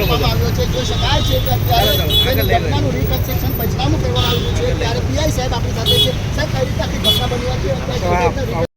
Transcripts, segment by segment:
કરવામાં આવ્યો છે જોઈ શકાય છે કે અત્યારે ઘટનાનું રિકન્સ્ટ્રક્શન પંચનામું કરવામાં આવ્યું છે. ત્યારે પીઆઈ સાહેબ આપણી સાથે છે. સાહેબ કઈ રીતે આખી ઘટના બની હતી? અત્યારે કઈ રીતના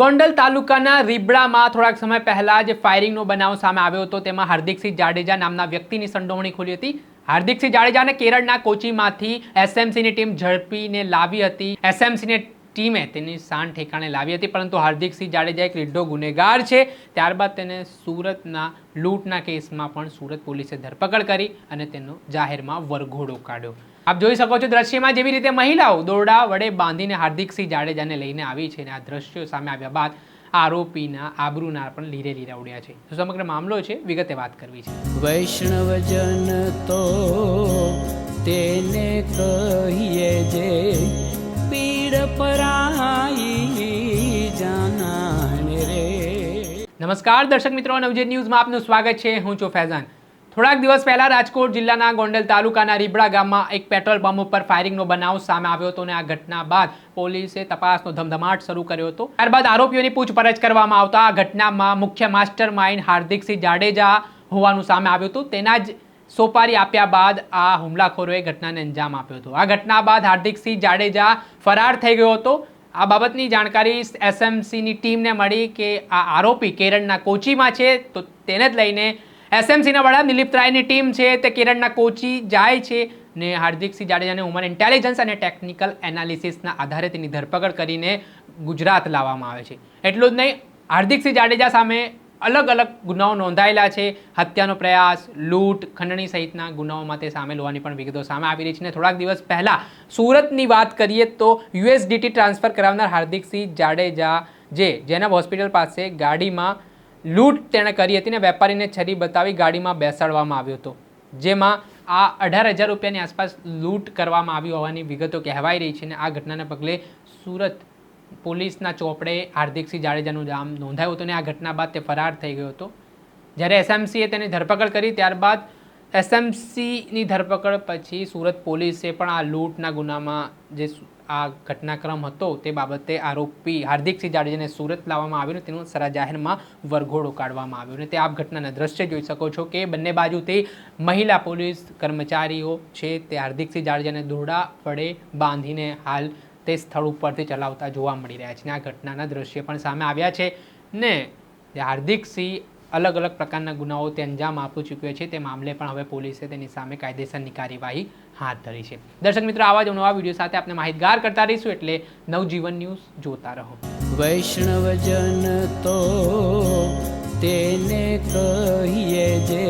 ગોંડલ તાલુકાના રીબડામાં થોડાક સમય પહેલા જે ફાયરિંગનો બનાવ સામે આવ્યો હતો. તેમાં હાર્દિકસિંહ જાડેજા નામના વ્યક્તિની સંડોવણી ખુલી હતી. હાર્દિકસિંહ જાડેજાને કેરળના કોચીમાંથી એસએમસીની ટીમ ઝડપીને લાવી હતી. એસએમસીની ટીમે તેની શાન ઠેકાણે લાવી હતી, પરંતુ હાર્દિકસિંહ જાડેજા એક લીડો ગુનેગાર છે. ત્યારબાદ તેને સુરતના લૂંટના કેસમાં પણ સુરત પોલીસે ધરપકડ કરી અને તેનો જાહેરમાં વરઘોડો કાઢ્યો. આપ જોઈ શકો છો દ્રશ્યમાં જેવી રીતે મહિલાઓ દોરડા વડે બાંધીને હાર્દિકસિંહ જાડેજાને લઈને આવી છે અને આ દ્રશ્યો સામે આવ્યા બાદ આરોપીના આબરૂના પણ લીરે લીરા ઉડ્યા છે. તો સમગ્ર મામલો છે, વિગતે વાત કરવી છે. વૈષ્ણવજન તો તેને કહીએ જે નમસ્કાર, દર્શક મિત્રો. નવજીત ન્યૂઝમાં આપનું સ્વાગત છે. હું છું ફૈઝાન. થોડાક દિવસ પહેલા રાજકોટ જિલ્લાના ગોંડલ તાલુકાના રીબડા ગામમાં એક પેટ્રોલ પંપ ઉપર ફાયરિંગનો બનાવ સામે આવ્યો હતો અને આ ઘટના બાદ પોલીસે તપાસનો ધમધમાટ શરૂ કર્યો હતો. ત્યારબાદ આરોપીઓની પૂછપરછ કરવામાં આવતા આ ઘટનામાં મુખ્ય માસ્ટર માઇન્ડ હાર્દિકસિંહ જાડેજા હોવાનું સામે આવ્યું હતું. તેના જ સોપારી આપ્યા બાદ આ હુમલાખોરોએ ઘટનાને અંજામ આપ્યો હતો. આ ઘટના બાદ હાર્દિકસિંહ જાડેજા ફરાર થઈ ગયો હતો. આ બાબતની જાણકારી એસએમસીની ટીમને મળી કે આ આરોપી કેરળના કોચીમાં છે, તો તેને જ લઈને એસએમસીના વડા દિલીપ રાયની ટીમ છે, તે કેરળના કોચી જાય છે ને હાર્દિકસિંહ જાડેજાને હ્યુમન ઇન્ટેલિજન્સ અને ટેકનિકલ એનાલિસિસના આધારે તેની ધરપકડ કરીને ગુજરાત લાવવામાં આવે છે. એટલું જ નહીં હાર્દિકસિંહ જાડેજા સામે અલગ અલગ ગુનાઓ નોંધાયેલા છે. હત્યાનો પ્રયાસ, લૂંટ, ખંડણી સહિતના ગુનાઓમાં તે સામેલ હોવાની પણ વિગતો સામે આવી રહી છે. અને થોડાક દિવસ પહેલાં સુરતની વાત કરીએ તો યુએસડીટી ટ્રાન્સફર કરાવનાર હાર્દિકસિંહ જાડેજા જે જેના હોસ્પિટલ પાસે ગાડીમાં લૂંટ તેણે કરી હતી ને વેપારીને છરી બતાવી ગાડીમાં બેસાડવામાં આવ્યો હતો. જેમાં આ અઢાર હજાર રૂપિયાની આસપાસ લૂંટ કરવામાં આવી હોવાની વિગતો કહેવાઈ રહી છે અને આ ઘટનાને પગલે સુરત પોલીસના ચોપડે હાર્દિકસિંહ જાડેજાનું નામ નોંધાયું હતું અને આ ઘટના બાદ તે ફરાર થઈ ગયો હતો. જ્યારે એસએમસીએ તેની ધરપકડ કરી, ત્યારબાદ એસએમસીની ધરપકડ પછી સુરત પોલીસે પણ આ લૂંટના ગુનામાં જે આ ઘટનાક્રમ હતો તે બાબતે આરોપી હાર્દિકસિંહ જાડેજાને સુરત લાવવામાં આવ્યો તેનો સરા જાહેરમાં વરઘોડો કાઢવામાં આવ્યો અને તે આપ ઘટનાના દ્રશ્ય જોઈ શકો છો કે બંને બાજુથી મહિલા પોલીસ કર્મચારીઓ છે તે હાર્દિકસિંહ જાડેજાને દોરડા વડે બાંધીને હાલ તે સ્થળ ઉપરથી ચલાવતા જોવા મળી રહ્યા છે. આ ઘટનાના દ્રશ્ય પણ સામે આવ્યા છે. ને હાર્દિક સિંહ અલગ અલગ પ્રકારના ગુનાઓ તે અંજામ આપી ચૂક્યો છે. તે મામલે પણ હવે પોલીસે તેની સામે કાયદેસરની કાર્યવાહી હાથ ધરી છે. દર્શક મિત્રો, આવા જ નવા વીડિયો સાથે આપણે માહિતગાર કરતા રહીશું એટલે નવજીવન ન્યૂઝ જોતા રહો. વૈષ્ણવજન તો તેને કહીએ જે